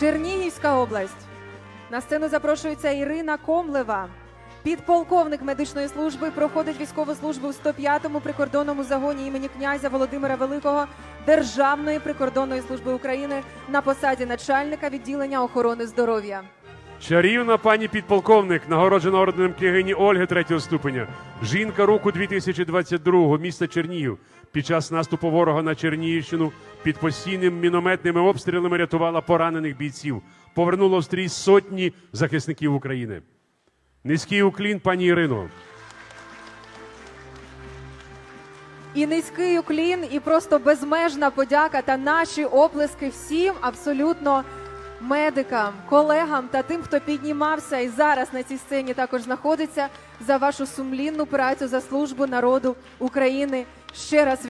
Чернігівська область. На сцену запрошується Ірина Комлева. Підполковник медичної служби проходить військову службу в 105-му прикордонному загоні імені князя Володимира Великого Державної прикордонної служби України на посаді начальника відділення охорони здоров'я. Чарівна пані підполковник, нагороджена орденом княгині Ольги третього ступеня. Жінка року 2022 міста Чернігів. Під час наступу ворога на Чернігівщину під постійним мінометними обстрілами рятувала поранених бійців. Повернула в стрій сотні захисників України. Низький уклін, пані Ірино. І низький уклін, і просто безмежна подяка та наші оплески всім абсолютно медикам, колегам та тим, хто піднімався і зараз на цій сцені також знаходиться за вашу сумлінну працю за службу народу України. Ще раз